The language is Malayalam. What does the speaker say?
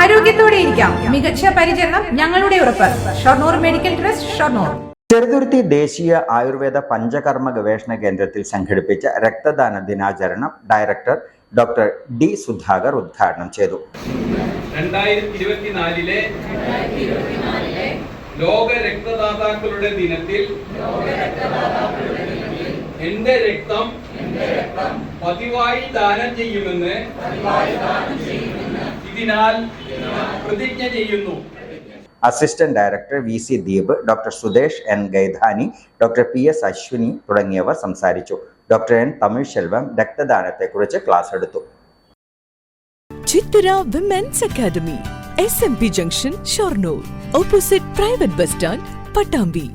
ആരോഗ്യത്തോടെ ഇരിക്കാം. മികച്ച പരിചരണം ഞങ്ങളുടെ ഉറപ്പ്. Shoranur medical trust Shoranur. Cheruthuruthy ദേശീയ ആയുർവേദ പഞ്ചകർമ്മ ഗവേഷണ കേന്ദ്രത്തിൽ സംഘടിപ്പിച്ച രക്തദാന ദിനാചരണം ഡയറക്ടർ ഡോക്ടർ ഡി സുധാകർ ഉദ്ഘാടനം ചെയ്തു. രണ്ടായിരത്തി ഇരുപത്തിനാലിലെ ലോക രക്തദാതാക്കളുടെ ദിനത്തിൽ എന്റെ രക്തം പതിവായി ദാനം ചെയ്യുമെന്ന് ഇതിനാൽ പ്രതിജ്ഞ ചെയ്യുന്നു. Assistant director V C Deep doctor Sudesh N Gaidhani doctor P S Ashwini തുടങ്ങിയവർ സംസാരിച്ചു. ഡോക്ടർ എൻ തമിഴ് ശെൽവം രക്തദാനത്തെക്കുറിച്ച് ക്ലാസ് എടുത്തു. Chithara women's academy S M P junction Shoranur opposite private bus stand Pattambi